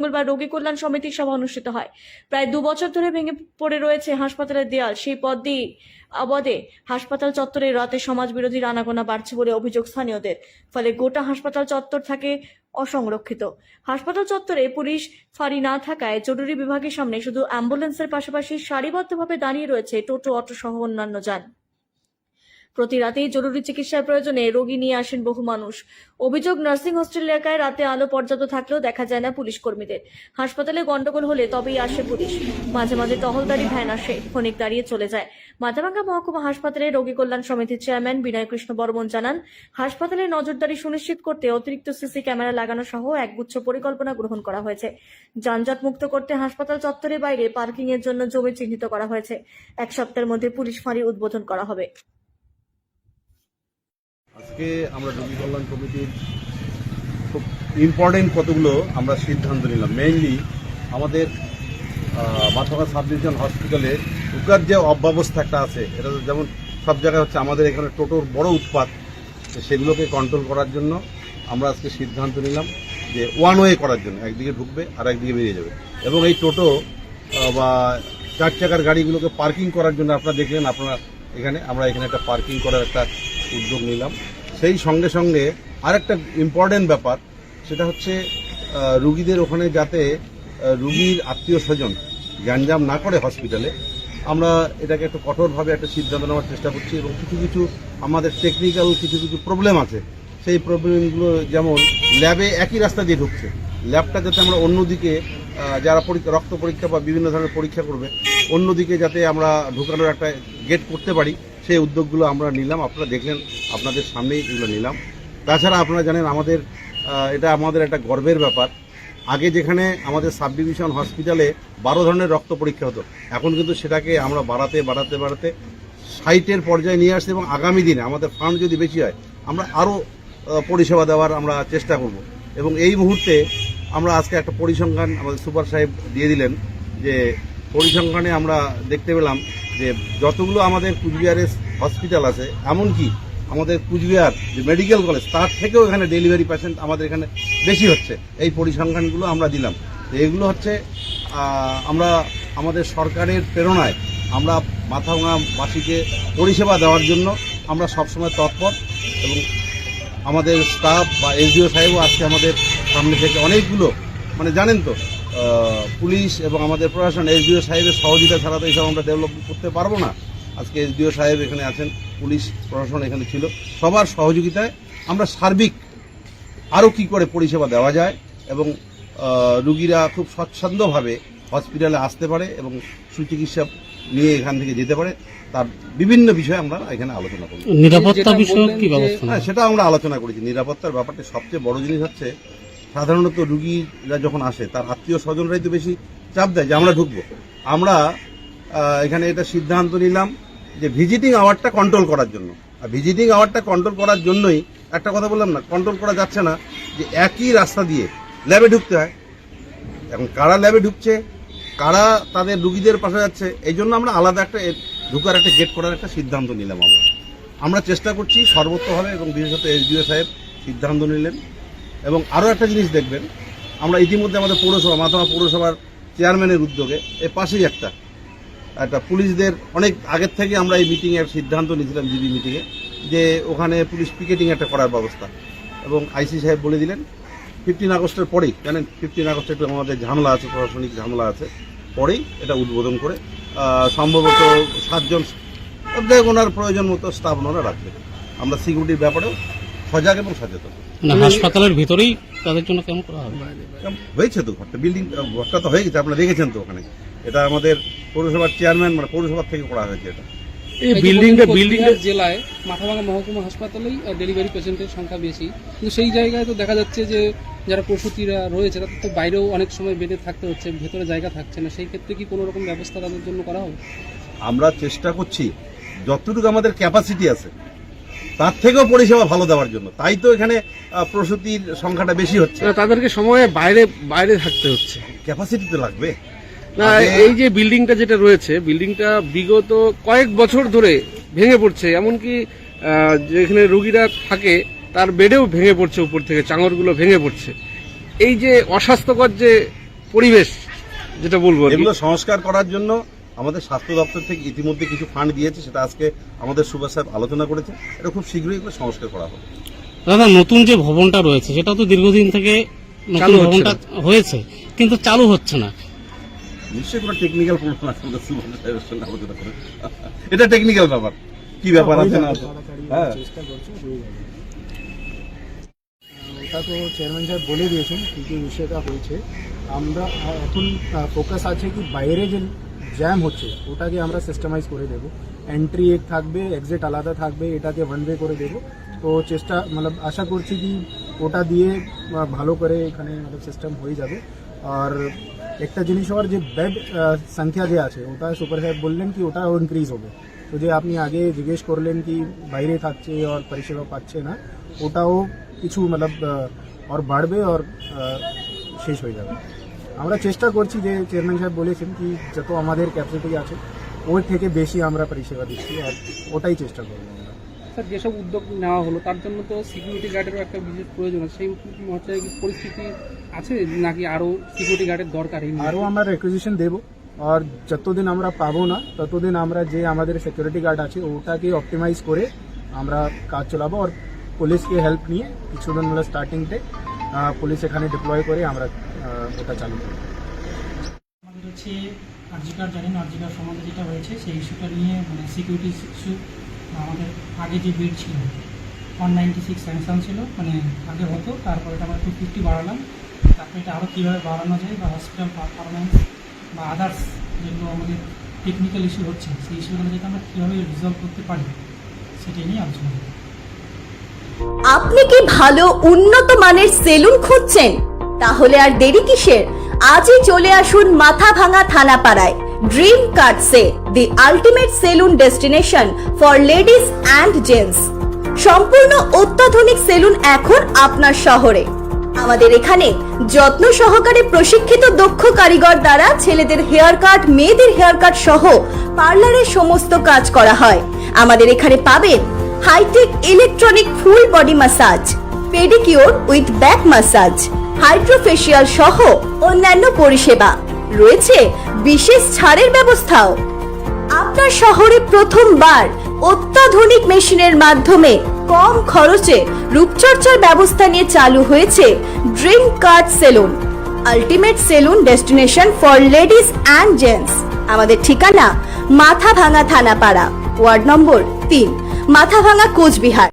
মঙ্গলবার রোগী কল্যাণ সমিতির সভা অনুষ্ঠিত হয়। প্রায় দু বছর ধরে ভেঙে পড়ে রয়েছে হাসপাতালের দেয়াল। সেই পথ দিয়ে হাসপাতাল চত্বরে রাতে সমাজ বিরোধীর আনাগোনা বাড়ছে বলে অভিযোগ স্থানীয়দের। ফলে গোটা হাসপাতাল চত্বর থাকে অসংরক্ষিত। হাসপাতাল চত্বরে পুলিশ ফাঁড়ি না থাকায় জরুরি বিভাগের সামনে শুধু অ্যাম্বুলেন্সের পাশাপাশি সারিবদ্ধভাবে দাঁড়িয়ে রয়েছে টোটো, অটো সহ অন্যান্য যান। প্রতি রাতেই জরুরি চিকিৎসার প্রয়োজনে রোগী নিয়ে আসেন বহু মানুষ। অভিযোগ, নার্সিং হোস্টেল এলাকায় রাতে আলো পর্যাপ্ত থাকলেও দেখা যায় না পুলিশ কর্মীদের। হাসপাতালে গন্ডগোল হলে তবেই আসে পুলিশ। মাঝে মাঝে টহলদারি ভ্যান আসে, ক্ষণিক দাঁড়িয়ে চলে যায়। মাথাভাঙ্গা মহকুমা হাসপাতালে রোগী কল্যাণ সমিতির চেয়ারম্যান বিনয় কৃষ্ণ বর্মন জানান হাসপাতালে নজরদারি সুনিশ্চিত করতে অতিরিক্ত সিসি ক্যামেরা লাগানো সহ একগুচ্ছ পরিকল্পনা গ্রহণ করা হয়েছে। যানজট মুক্ত করতে হাসপাতাল চত্বরের বাইরে পার্কিং এর জন্য জমি চিহ্নিত করা হয়েছে। এক সপ্তাহের মধ্যে পুলিশ ফাঁড়ি উদ্বোধন করা হবে। আজকে আমরা রোগী কল্যাণ কমিটির খুব ইম্পর্টেন্ট কতগুলো আমরা সিদ্ধান্ত নিলাম। মেইনলি আমাদের মাথাভা সাব ডিভিশন হসপিটালে ঢুকার যে অব্যবস্থা একটা আছে, এটা যেমন সব জায়গায় হচ্ছে, আমাদের এখানে টোটোর বড় উৎপাত, সেগুলোকে কন্ট্রোল করার জন্য আমরা আজকে সিদ্ধান্ত নিলাম যে ওয়ান ওয়ে করার জন্য, একদিকে ঢুকবে আর একদিকে বেরিয়ে যাবে। এবং এই টোটো বা চার চাকার গাড়িগুলোকে পার্কিং করার জন্য আপনারা দেখলেন, আপনারা এখানে, আমরা এখানে একটা পার্কিং করার একটা উদ্যোগ নিলাম। সেই সঙ্গে সঙ্গে আরেকটা ইম্পর্টেন্ট ব্যাপার, সেটা হচ্ছে রুগীদের ওখানে যাতে রুগীর আত্মীয় স্বজন গ্যাঞ্জাম না করে হসপিটালে আমরা এটাকে একটু কঠোরভাবে একটা সিদ্ধান্ত নেওয়ার চেষ্টা করছি এবং কিছু কিছু আমাদের টেকনিক্যাল কিছু কিছু প্রবলেম আছে। সেই প্রবলেমগুলো যেমন ল্যাবে একই রাস্তা দিয়ে ঢুকছে। ল্যাবটা যাতে আমরা অন্যদিকে যারা পরীক্ষা, রক্ত পরীক্ষা বা বিভিন্ন ধরনের পরীক্ষা করবে অন্যদিকে যাতে আমরা ঢুকানোর একটা গেট করতে পারি, সেই উদ্যোগগুলো আমরা নিলাম। আপনারা দেখলেন, আপনাদের সামনেই এগুলো নিলাম। তাছাড়া আপনারা জানেন, আমাদের এটা আমাদের একটা গর্বের ব্যাপার। আগে যেখানে আমাদের সাব ডিভিশন হসপিটালে বারো ধরনের রক্ত পরীক্ষা হতো, এখন কিন্তু সেটাকে আমরা বাড়াতে বাড়াতে বাড়াতে সাইটের পর্যায়ে নিয়ে আসছি এবং আগামী দিনে আমাদের ফান্ড যদি বেশি হয়, আমরা আরও পরিষেবা দেওয়ার আমরা চেষ্টা করব। এবং এই মুহূর্তে আমরা আজকে একটা পরিসংখ্যান আমাদের সুপার সাহেব দিয়ে দিলেন যে পরিসংখ্যানে আমরা দেখতে পেলাম যে যতগুলো আমাদের কুচবিহারের হসপিটাল আছে, এমনকি আমাদের কুচবিহার যে মেডিকেল কলেজ তার থেকেও এখানে ডেলিভারি পেশেন্ট আমাদের এখানে বেশি হচ্ছে। এই পরিসংখ্যানগুলো আমরা দিলাম। এগুলো হচ্ছে আমরা আমাদের সরকারের প্রেরণায় আমরা মাথা মাথাভাঙাবাসীকে পরিষেবা দেওয়ার জন্য আমরা সবসময় তৎপর এবং আমাদের স্টাফ বা এসডিও সাহেবও আজকে আমাদের সামনে থেকে অনেকগুলো মানে জানেন তো পুলিশ এবং আমাদের প্রশাসন এসডিও সাহেবের সহযোগিতা ছাড়া তো এইসব আমরা ডেভেলপ করতে পারব না। আজকে এসডিও সাহেব এখানে আছেন পুলিশ প্রশাসন এখানে ছিল। সবার সহযোগিতায় আমরা সার্বিক আরও কি করে পরিষেবা দেওয়া যায় এবং রুগীরা খুব স্বচ্ছন্দভাবে হসপিটালে আসতে পারে এবং সুচিকিৎসা নিয়ে এখান থেকে যেতে পারে তার বিভিন্ন বিষয়ে আমরা এখানে আলোচনা করি নিরাপত্তা যেটা বিষয়ক কি ব্যবস্থা হ্যাঁ সেটা আমরা আলোচনা করেছি। নিরাপত্তার ব্যাপারটা সবচেয়ে বড় জিনিস হচ্ছে সাধারণত রুগীরা যখন আসে, তার আত্মীয় স্বজনরাই তো বেশি চাপ দেয় যে আমরা ঢুকবো। আমরা এখানে এটা সিদ্ধান্ত নিলাম যে ভিজিটিং আওয়ারটা কন্ট্রোল করার জন্য। আর ভিজিটিং আওয়ারটা কন্ট্রোল করার জন্যই একটা কথা বললাম না কন্ট্রোল করা যাচ্ছে না যে একই রাস্তা দিয়ে ল্যাবে ঢুকতে হয়। এখন কারা ল্যাবে ঢুকছে, কারা তাদের রুগীদের পাশে যাচ্ছে, এই জন্য আমরা আলাদা একটা ঢুকার একটা গেট করার একটা সিদ্ধান্ত নিলাম আমরা। আমরা চেষ্টা করছি সর্বত্রভাবে এবং বিশেষত এস এসডিও সাহেব সিদ্ধান্ত নিলেন। এবং আরও একটা জিনিস দেখবেন, আমরা ইতিমধ্যে আমাদের পৌরসভা মাথামা পৌরসভার চেয়ারম্যানের উদ্যোগে এর পাশেই একটা একটা পুলিশদের, অনেক আগের থেকে আমরা এই মিটিংয়ের সিদ্ধান্ত নিয়েছিলাম জিবি মিটিংয়ে, যে ওখানে পুলিশ পিকেটিং একটা করার ব্যবস্থা। এবং আইসি সাহেব বলে দিলেন, ফিফটিন আগস্টের পরেই, জানেন, ফিফটিন আগস্টে একটু আমাদের ঝামেলা আছে, প্রশাসনিক ঝামেলা আছে, পরেই এটা উদ্বোধন করে সম্ভবত সাতজন ওনার প্রয়োজন মতো স্টাফ ওনারা রাখবেন। আমরা সিকিউরিটির ব্যাপারেও সজাগ এবং সচেতন। মানে হাসপাতালের ভিতরেই তাদের জন্য কেমন করা হবে? হয়েছে তো ঘরটা বিল্ডিং ঘরটা তো হয়ে গেছে আপনারা দেখেছেন তো ওখানে। এটা আমাদের পৌরসভার চেয়ারম্যান মানে পৌরসভার থেকে করা হয়েছে এটা। এই বিল্ডিংটা বিল্ডিংটা জেলায় মাথাভাঙা মহকুমা হাসপাতালেই ডেলিভারি পেশেন্টের সংখ্যা বেশি। কিন্তু সেই জায়গায় তো দেখা যাচ্ছে যে যারা প্রসূতিরা রয়েছে তাদের তো বাইরেও অনেক সময় বেডে থাকতে হচ্ছে ভেতরে জায়গা থাকছে না। সেই ক্ষেত্রে কি কোনো রকম ব্যবস্থা তাদের জন্য করা হবে? আমরা চেষ্টা করছি যতটুকু আমাদের ক্যাপাসিটি আছে তার থেকেও পরিষেবা ভালো দেওয়ার জন্য। তাই তো এখানে প্রসূতির সংখ্যাটা বেশি হচ্ছে। তাদেরকে সময়ে বাইরে বাইরে থাকতে হচ্ছে। ক্যাপাসিটি তো লাগবে। না এই যে বিল্ডিংটা যেটা রয়েছে বিল্ডিংটা বিগত কয়েক বছর ধরে ভেঙে পড়ছে। এমনকি যেখানে রুগীরা থাকে তার বেডেও ভেঙে পড়ছে উপর থেকে চাঙরগুলো ভেঙে পড়ছে। এই যে অস্বাস্থ্যকর যে পরিবেশ যেটা বলব এগুলো সংস্কার করার জন্য আমাদের স্বাস্থ্য দপ্তর থেকে ইতিমধ্যে কিছু ফান্ড দিয়েছে সেটা আজকে আমাদের সুভাষ সাহেব আলোচনা করেছে এটা খুব শীঘ্রই এগুলো সংস্কার করা হবে। দাদা নতুন যে ভবনটা রয়েছে সেটা তো দীর্ঘদিন থেকে নতুন চালু ভবনটা হয়েছে কিন্তু চালু হচ্ছে না। নিশ্চয়ই কোনো টেকনিক্যাল প্রবলেম আছে আমাদের সুভাষ সাহেবের সঙ্গে আলোচনা করে। এটা টেকনিক্যাল ব্যাপার। কি ব্যাপার আছে না হ্যাঁ। ওটা তো চেয়ারম্যান সাহেব বলে দিয়েছেন কী কী বিষয়টা হয়েছে। আমরা এখন ফোকাস আছে কি বাইরে যে জ্যাম হচ্ছে। ওটাকে আমরা সিস্টেমাইজ করে দেবো। এন্ট্রি এক থাকবে এক্সিট আলাদা থাকবে এটাকে ওয়ান ওয়ে করে দেবো। তো চেষ্টা মানে আশা করছি কি ওটা দিয়ে আহ, ভালো করে এখানে মানে সিস্টেম হয়ে যাবে। আর একটা জিনিস হওয়ার যে বেড সংখ্যা যে আছে ওটা সুপার সাহেব বললেন কি ওটাও ইনক্রিজ হবে। তো যে আপনি আগে জিজ্ঞেস করলেন কি বাইরে থাকছে আর পরিষেবা পাচ্ছে না ওটাও কিছু মতলব আহ, আর বাড়বে আর আহ, শেষ হয়ে যাবে। আমরা চেষ্টা করছি যে চেয়ারম্যান সাহেব বলেছেন কি যত আমাদের ক্যাপাসিটি আছে ওর থেকে বেশি আমরা পরিষেবা দিচ্ছি আর ওটাই চেষ্টা করব আমরা। স্যার যেসব উদ্যোগ নেওয়া হলো তার জন্য তো সিকিউরিটি গার্ডেরও একটা বিশেষ প্রয়োজন আছে। সেই কি পরিস্থিতি আছে নাকি আরও সিকিউরিটি গার্ডের দরকার আরও আমরা রেকুইজিশন দেবো। আর যতদিন আমরা পাবো না ততদিন আমরা যে আমাদের সিকিউরিটি গার্ড আছে ওটাকে অপটিমাইজ করে আমরা কাজ চালাবো। আর পুলিশকে হেল্প নিয়ে কিছুদিন স্টার্টিংতে পুলিশ এখানে ডিপ্লয় করে আমরা ওটা চালু করব আমাদের হচ্ছে আর্জিকার জানেন আর্জিকার সম্বন্ধে যেটা হয়েছে, সেই ইস্যুটা নিয়ে মানে সিকিউরিটি ইস্যু আমাদের আগে যে বেড ছিল ওয়ান নাইনটি সিক্স স্যাংশন ছিল মানে আগে হতো, তারপরে এটা আমরা টু ফিফটি বাড়ালাম। তারপরে এটা আরও কীভাবে বাড়ানো যায়, বা হসপিটাল পারফরমেন্স বা আদার্স যেগুলো আমাদের টেকনিক্যাল ইস্যু হচ্ছে, সেই ইস্যুগুলো যাতে আমরা কীভাবে রিজলভ করতে পারি, সেটা নিয়ে আলোচনা করি আপনি কি ভালো উন্নত মানের সেলুন খুঁজছেন? তাহলে আর দেরি কিসের? আজই চলে আসুন মাথা ভাঙা থানাপাড়ায় dream cuts the ultimate salon destination for ladies and gents সম্পূর্ণ অত্যাধুনিক সেলুন এখন আপনার শহরে। আমাদের এখানে যত্ন সহকারে প্রশিক্ষিত দক্ষ কারিগর দ্বারা ছেলেদের হেয়ার কাট, মেয়েদের হেয়ার কাট সহ পার্লারের সমস্ত কাজ করা হয়। আমাদের এখানে পাবেন hitech electronic full body massage pedicure with back massage hydrofacial সহ অন্যান্য পরিষেবা। রয়েছে বিশেষ ছাড়ের ব্যবস্থাও। আপনার শহরে প্রথমবার অত্যাধুনিক মেশিনের মাধ্যমে কম খরচে রূপচর্চার ব্যবস্থা নিয়ে চালু হয়েছে dream card salon ultimate salon destination for ladies and gents. আমাদের ঠিকানা মাথা মাথাভাঙা থানাপাড়া, ওয়ার্ড নম্বর তিন। মাথাভাঙা কোচবিহার।